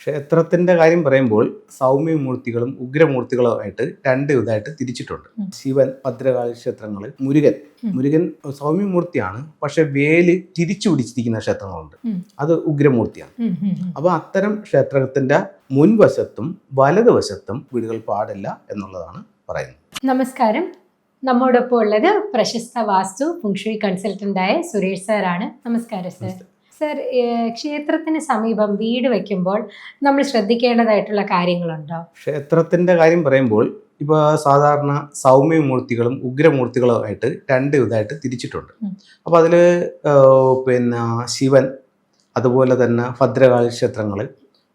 ക്ഷേത്രത്തിന്റെ കാര്യം പറയുമ്പോൾ സൗമ്യ മൂർത്തികളും സൗമ്യമൂർത്തികളും ഉഗ്രമൂർത്തികളുമായിട്ട് രണ്ട് ഇതായിട്ട് തിരിച്ചിട്ടുണ്ട്. ശിവൻ ഭദ്രകാളി ക്ഷേത്രങ്ങൾ മുരുകൻ. മുരുകൻ സൗമ്യ മൂർത്തിയാണ് പക്ഷെ വേൽ തിരിച്ചു പിടിച്ചിരിക്കുന്ന ക്ഷേത്രങ്ങളുണ്ട്. അത് ഉഗ്രമൂർത്തിയാണ്. അപ്പോൾ അത്തരം ക്ഷേത്രത്തിന്റെ മുൻവശത്തും വലതുവശത്തും വീടുകൾ പാടില്ല എന്നുള്ളതാണ് പറയുന്നത്. നമസ്കാരം. നമ്മോടൊപ്പം ഉള്ളത് പ്രശസ്ത വാസ്തു ഫുങ്ഷുയി കൺസൾട്ടന്റായ സുരേഷ് സാറാണ്. നമസ്കാരം സർ. സർ ക്ഷേത്രത്തിന് സമീപം വീട് വെക്കുമ്പോൾ നമ്മൾ ശ്രദ്ധിക്കേണ്ടതായിട്ടുള്ള കാര്യങ്ങളുണ്ടോ? ക്ഷേത്രത്തിന്റെ കാര്യം പറയുമ്പോൾ ഇപ്പൊ സാധാരണ സൗമ്യമൂർത്തികളും ഉഗ്രമൂർത്തികളുമായിട്ട് രണ്ട് ഇതായിട്ട് തിരിച്ചിട്ടുണ്ട്. അപ്പോൾ അപ്പൊ അതിൽ പിന്നെ ശിവൻ അതുപോലെ തന്നെ ഭദ്രകാളി ക്ഷേത്രങ്ങൾ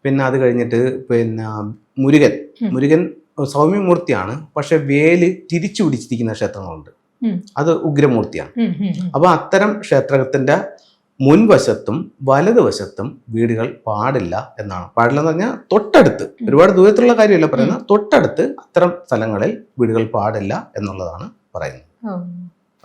പിന്നെ അത് കഴിഞ്ഞിട്ട് പിന്നെ മുരുകൻ. മുരുകൻ സൗമ്യമൂർത്തിയാണ് പക്ഷെ വേൽ തിരിച്ചു പിടിച്ചിരിക്കുന്ന ക്ഷേത്രങ്ങളുണ്ട്. അത് ഉഗ്രമൂർത്തിയാണ്. ഉം, ഉം, ഉം. അപ്പൊ അത്തരം ക്ഷേത്രത്തിന്റെ മുൻവശത്തും വലതുവശത്തും വീടുകൾ പാടില്ല എന്നാണ്. പാടില്ല എന്ന് പറഞ്ഞാൽ തൊട്ടടുത്ത്. ഒരുപാട് ദൂരത്തുള്ള കാര്യമല്ല പറയുന്നത്. തൊട്ടടുത്ത് അത്തരം സ്ഥലങ്ങളിൽ വീടുകൾ പാടില്ല എന്നുള്ളതാണ് പറയുന്നത്.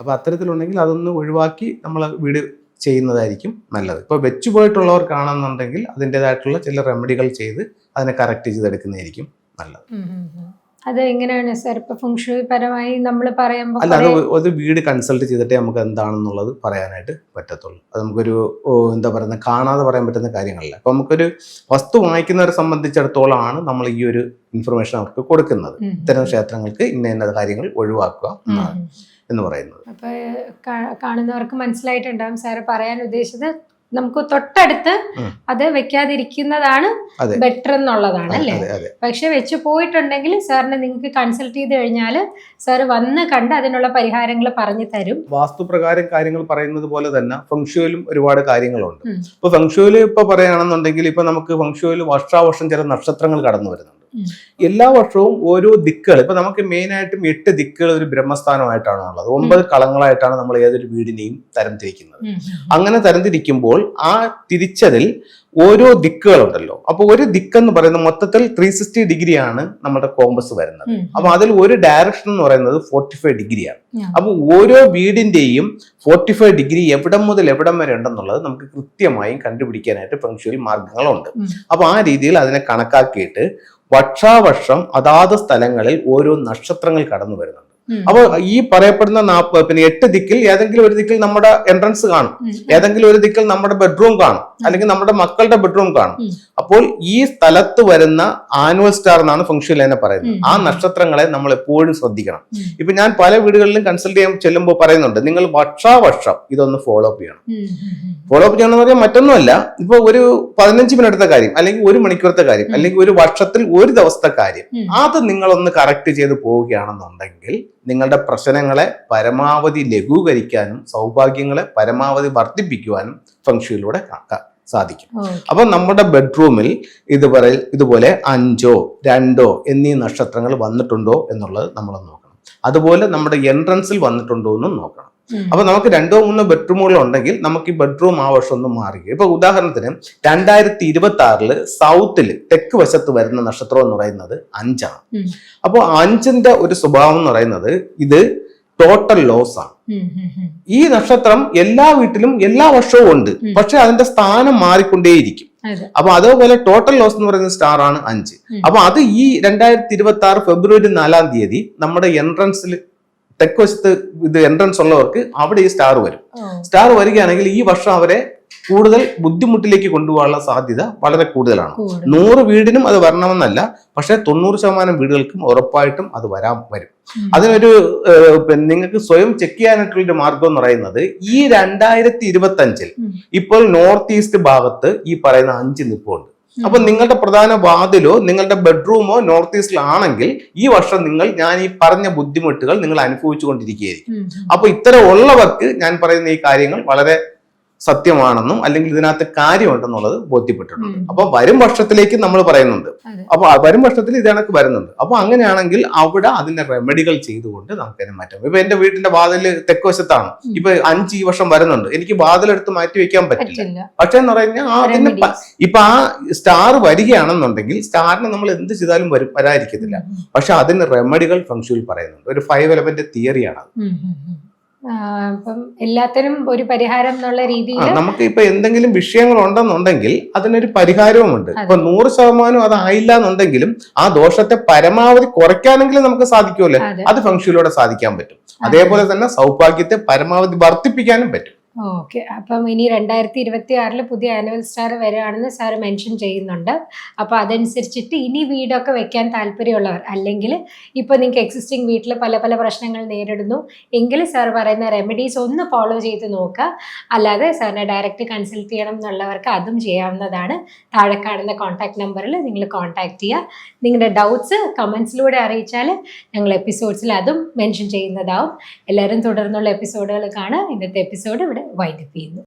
അപ്പോൾ അപ്പൊ അത്തരത്തിലുണ്ടെങ്കിൽ അതൊന്ന് ഒഴിവാക്കി നമ്മൾ വീട് ചെയ്യുന്നതായിരിക്കും നല്ലത്. ഇപ്പൊ വെച്ചു പോയിട്ടുള്ളവർക്കാണെന്നുണ്ടെങ്കിൽ അതിന്റെതായിട്ടുള്ള ചില റെമഡികൾ ചെയ്ത് അതിനെ കറക്റ്റ് ചെയ്തെടുക്കുന്നതായിരിക്കും നല്ലത്. അത് എങ്ങനെയാണ് സർ ഇപ്പൊ ഫുങ്ഷുയി പരമായി നമ്മൾ പറയുമ്പോൾ അല്ല അത് ഒരു വീട് കൺസൾട്ട് ചെയ്തിട്ടേ നമുക്ക് എന്താണെന്നുള്ളത് പറയാനായിട്ട് പറ്റത്തുള്ളൂ. അത് നമുക്കൊരു എന്താ പറയുന്നത് കാണാതെ പറയാൻ പറ്റുന്ന കാര്യങ്ങളല്ല. അപ്പൊ നമുക്കൊരു വസ്തു വാങ്ങിക്കുന്നവരെ സംബന്ധിച്ചിടത്തോളം ആണ് നമ്മൾ ഈ ഒരു ഇൻഫർമേഷൻ അവർക്ക് കൊടുക്കുന്നത്. ഇത്തരം ക്ഷേത്രങ്ങൾക്ക് ഇന്ന ഇന്ന കാര്യങ്ങൾ ഒഴിവാക്കുക എന്നാണ് എന്ന് പറയുന്നത്. അപ്പൊ കാണുന്നവർക്ക് മനസ്സിലായിട്ടുണ്ടാവും സാറ് പറയാൻ ഉദ്ദേശിച്ചത് നമുക്ക് തൊട്ടടുത്ത് അത് വെക്കാതിരിക്കുന്നതാണ് ബെറ്റർ എന്നുള്ളതാണ് അല്ലേ? പക്ഷെ വെച്ച് പോയിട്ടുണ്ടെങ്കിൽ സാറിനെ നിങ്ങൾക്ക് കൺസൾട്ട് ചെയ്ത് കഴിഞ്ഞാൽ സാർ വന്ന് കണ്ട് അതിനുള്ള പരിഹാരങ്ങൾ പറഞ്ഞു തരും. വാസ്തുപ്രകാരം കാര്യങ്ങൾ പറയുന്നത് പോലെ തന്നെ ഫംഗ്ഷുവിലും ഒരുപാട് കാര്യങ്ങളുണ്ട്. ഇപ്പൊ ഫംഗ്ഷുവിൽ ഇപ്പൊ പറയുകയാണെന്നുണ്ടെങ്കിൽ ഇപ്പൊ നമുക്ക് ഫംഗ്ഷുവിൽ വർഷാവർഷം ചില നക്ഷത്രങ്ങൾ കടന്നു വരുന്നുണ്ട്. ഉം. എല്ലാ വർഷവും ഓരോ ദിക്കുകൾ ഇപ്പൊ നമുക്ക് മെയിൻ ആയിട്ടും എട്ട് ദിക്കുകൾ ഒരു ബ്രഹ്മസ്ഥാനമായിട്ടാണ് ഉള്ളത്. ഒമ്പത് കളങ്ങളായിട്ടാണ് നമ്മൾ ഏതൊരു വീടിനെയും തരംതിരിക്കുന്നത്. അങ്ങനെ തരംതിരിക്കുമ്പോൾ ആ തിരിച്ചതിൽ ഓരോ ദിക്കുകളുണ്ടല്ലോ. അപ്പൊ ഒരു ദിക്ക് എന്ന് പറയുന്നത് മൊത്തത്തിൽ ത്രീ സിക്സ്റ്റി ഡിഗ്രിയാണ് നമ്മുടെ കോമ്പസ് വരുന്നത്. അപ്പൊ അതിൽ ഒരു ഡയറക്ഷൻ എന്ന് പറയുന്നത് ഫോർട്ടി ഫൈവ് ഡിഗ്രിയാണ്. അപ്പൊ ഓരോ വീടിന്റെയും ഫോർട്ടി ഫൈവ് ഡിഗ്രി എവിടെ മുതൽ എവിടം വരെ ഉണ്ടെന്നുള്ളത് നമുക്ക് കൃത്യമായും കണ്ടുപിടിക്കാനായിട്ട് ഫംഗ്ഷനിൽ മാർഗങ്ങളുണ്ട്. അപ്പൊ ആ രീതിയിൽ അതിനെ കണക്കാക്കിയിട്ട് വർഷാവർഷം അതാത് സ്ഥലങ്ങളിൽ ഓരോ നക്ഷത്രങ്ങൾ കടന്നു വരുന്നുണ്ട് അപ്പോൾ ഈ പറയപ്പെടുന്ന നാപ്പ പിന്നെ എട്ട് ദിക്കിൽ ഏതെങ്കിലും ഒരു ദിക്കിൽ നമ്മുടെ എൻട്രൻസ് കാണും. ഏതെങ്കിലും ഒരു ദിക്കിൽ നമ്മുടെ ബെഡ്റൂം കാണും. അല്ലെങ്കിൽ നമ്മുടെ മക്കളുടെ ബെഡ്റൂം കാണും. അപ്പോൾ ഈ സ്ഥലത്ത് വരുന്ന ആനുവൽ സ്റ്റാർ എന്നാണ് ഫംഗ്ഷൻ ലൈനെ പറയുന്നത്. ആ നക്ഷത്രങ്ങളെ നമ്മൾ എപ്പോഴും ശ്രദ്ധിക്കണം. ഇപ്പൊ ഞാൻ പല വീടുകളിലും കൺസൾട്ട് ചെയ്യാൻ ചെല്ലുമ്പോൾ പറയുന്നുണ്ട് നിങ്ങൾ വർഷാവർഷം ഇതൊന്ന് ഫോളോ അപ്പ് ചെയ്യണം. ഫോളോ അപ്പ് ചെയ്യണം എന്ന് പറഞ്ഞാൽ മറ്റൊന്നുമല്ല. ഇപ്പൊ ഒരു പതിനഞ്ച് മിനിറ്റത്തെ കാര്യം അല്ലെങ്കിൽ ഒരു മണിക്കൂറത്തെ കാര്യം അല്ലെങ്കിൽ ഒരു വർഷത്തിൽ ഒരു ദിവസത്തെ കാര്യം. അത് നിങ്ങളൊന്ന് കറക്റ്റ് ചെയ്ത് പോവുകയാണെന്നുണ്ടെങ്കിൽ നിങ്ങളുടെ പ്രശ്നങ്ങളെ പരമാവധി ലഘൂകരിക്കാനും സൗഭാഗ്യങ്ങളെ പരമാവധി വർദ്ധിപ്പിക്കുവാനും ഫംഗ്ഷനിലൂടെ സാധിക്കും. അപ്പൊ നമ്മുടെ ബെഡ്റൂമിൽ ഇതുപോലെ ഇതുപോലെ അഞ്ചോ രണ്ടോ എന്നീ നക്ഷത്രങ്ങൾ വന്നിട്ടുണ്ടോ എന്നുള്ളത് നമ്മൾ നോക്കണം. അതുപോലെ നമ്മുടെ എൻട്രൻസിൽ വന്നിട്ടുണ്ടോ എന്നും നോക്കണം. അപ്പൊ നമുക്ക് രണ്ടോ മൂന്നോ ബെഡ്റൂമുകൾ ഉണ്ടെങ്കിൽ നമുക്ക് ഈ ബെഡ്റൂം ആ വർഷം ഒന്ന് മാറി ഇപ്പൊ ഉദാഹരണത്തിന് രണ്ടായിരത്തി ഇരുപത്തി ആറിൽ സൗത്തിൽ തെക്ക് വശത്ത് വരുന്ന നക്ഷത്രം എന്ന് പറയുന്നത് അഞ്ചാണ്. അപ്പൊ അപ്പോൾ അഞ്ചിന്റെ ഒരു സ്വഭാവം എന്ന് പറയുന്നത് ഇത് ടോട്ടൽ ലോസ് ആണ്. ഈ നക്ഷത്രം എല്ലാ വീട്ടിലും എല്ലാ വർഷവും ഉണ്ട്. പക്ഷെ അതിന്റെ സ്ഥാനം മാറിക്കൊണ്ടേയിരിക്കും. അപ്പൊ അതേപോലെ ടോട്ടൽ ലോസ് എന്ന് പറയുന്ന സ്റ്റാർ ആണ് അഞ്ച്. അപ്പൊ അത് ഈ രണ്ടായിരത്തി ഇരുപത്തി ആറ് ഫെബ്രുവരി നാലാം തീയതി നമ്മുടെ എൻട്രൻസിൽ തെക്ക് വശത്ത് ഇത് എൻട്രൻസ് ഉള്ളവർക്ക് അവിടെ ഈ സ്റ്റാർ വരും. സ്റ്റാർ വരികയാണെങ്കിൽ ഈ വർഷം അവരെ കൂടുതൽ ബുദ്ധിമുട്ടിലേക്ക് കൊണ്ടുപോകാനുള്ള സാധ്യത വളരെ കൂടുതലാണ്. കൂടും. നൂറ് വീടിനും അത് വരണമെന്നല്ല പക്ഷെ തൊണ്ണൂറ് ശതമാനം വീടുകൾക്കും ഉറപ്പായിട്ടും അത് വരാൻ വരും. അതിനൊരു നിങ്ങൾക്ക് സ്വയം ചെക്ക് ചെയ്യാനായിട്ടുള്ള ഒരു മാർഗം എന്ന് പറയുന്നത് ഈ രണ്ടായിരത്തി ഇരുപത്തി അഞ്ചിൽ ഇപ്പോൾ നോർത്ത് ഈസ്റ്റ് ഭാഗത്ത് ഈ പറയുന്ന അഞ്ച് നിപ്പുണ്ട്. അപ്പൊ നിങ്ങളുടെ പ്രധാന വാതിലോ നിങ്ങളുടെ ബെഡ്റൂമോ നോർത്ത് ഈസ്റ്റിലാണെങ്കിൽ ഈ വർഷം നിങ്ങൾ ഞാൻ ഈ പറഞ്ഞ ബുദ്ധിമുട്ടുകൾ നിങ്ങൾ അനുഭവിച്ചു കൊണ്ടിരിക്കുകയായിരിക്കും ഉം. അപ്പൊ ഇത്തരം ഉള്ളവർക്ക് ഞാൻ പറയുന്ന ഈ കാര്യങ്ങൾ വളരെ സത്യമാണെന്നും അല്ലെങ്കിൽ ഇതിനകത്ത് കാര്യമുണ്ടെന്നുള്ളത് ബോധ്യപ്പെട്ടിട്ടുണ്ട്. അപ്പൊ വരും വർഷത്തിലേക്ക് നമ്മൾ പറയുന്നുണ്ട്. അപ്പൊ വരും വർഷത്തിൽ ഇതിനകത്ത് വരുന്നുണ്ട്. അപ്പൊ അങ്ങനെയാണെങ്കിൽ അവിടെ അതിന്റെ റെമഡികൾ ചെയ്തുകൊണ്ട് നമുക്ക് അതിനെ മാറ്റാം. ഇപ്പൊ എന്റെ വീട്ടിന്റെ വാതിൽ തെക്കുവശത്താണ്. ഇപ്പൊ അഞ്ച് ഈ വർഷം വരുന്നുണ്ട്. എനിക്ക് വാതിലെടുത്ത് മാറ്റി വെക്കാൻ പറ്റില്ല. പക്ഷേ എന്ന് പറഞ്ഞാൽ ആ അതിന് ഇപ്പൊ ആ സ്റ്റാർ വരികയാണെന്നുണ്ടെങ്കിൽ സ്റ്റാറിന് നമ്മൾ എന്ത് ചെയ്താലും വരും വരാതിരിക്കത്തില്ല. പക്ഷെ അതിന് റെമഡികൾ ഫംഗ്ഷനിൽ പറയുന്നുണ്ട്. ഒരു ഫൈവ് എലമെന്റ് തിയറിയാണ് അപ്പം എല്ലാത്തിനും ഒരു പരിഹാരം എന്നുള്ള രീതിയിൽ നമുക്ക് ഇപ്പൊ എന്തെങ്കിലും വിഷയങ്ങൾ ഉണ്ടെന്നുണ്ടെങ്കിൽ അതിനൊരു പരിഹാരവുമുണ്ട്. ഇപ്പൊ നൂറ് ശതമാനം അതായില്ല എന്നുണ്ടെങ്കിലും ആ ദോഷത്തെ പരമാവധി കുറയ്ക്കാനെങ്കിലും നമുക്ക് സാധിക്കുമല്ലോ അത്. ഫംഗ്ഷനിലൂടെ സാധിക്കാൻ പറ്റും. അതേപോലെ തന്നെ സൗഭാഗ്യത്തെ പരമാവധി വർദ്ധിപ്പിക്കാനും പറ്റും. ഓക്കെ. അപ്പം ഇനി രണ്ടായിരത്തി ഇരുപത്തി ആറിൽ പുതിയ ആനുവൽ സ്റ്റാർ വരികയാണെന്ന് സാർ മെൻഷൻ ചെയ്യുന്നുണ്ട്. അപ്പോൾ അതനുസരിച്ചിട്ട് ഇനി വീടൊക്കെ വെക്കാൻ താല്പര്യമുള്ളവർ അല്ലെങ്കിൽ ഇപ്പോൾ നിങ്ങൾക്ക് എക്സിസ്റ്റിംഗ് വീട്ടിൽ പല പല പ്രശ്നങ്ങൾ നേരിടുന്നു എങ്കിൽ സാർ പറയുന്ന റെമഡീസ് ഒന്ന് ഫോളോ ചെയ്ത് നോക്കുക. അല്ലാതെ സാറിനെ ഡയറക്റ്റ് കൺസൾട്ട് ചെയ്യണം എന്നുള്ളവർക്ക് അതും ചെയ്യാവുന്നതാണ്. താഴെ കാണുന്ന കോൺടാക്ട് നമ്പറിൽ നിങ്ങൾ കോൺടാക്ട് ചെയ്യുക. നിങ്ങളുടെ ഡൗട്ട്സ് കമൻസിലൂടെ അറിയിച്ചാൽ ഞങ്ങൾ എപ്പിസോഡ്സിൽ അതും മെൻഷൻ ചെയ്യുന്നതാവും. എല്ലാവരും തുടർന്നുള്ള എപ്പിസോഡുകൾ കാണുക. ഇന്നത്തെ എപ്പിസോഡ് ഇവിടെ വൈൻഡപ്പ് ചെയ്യുന്നു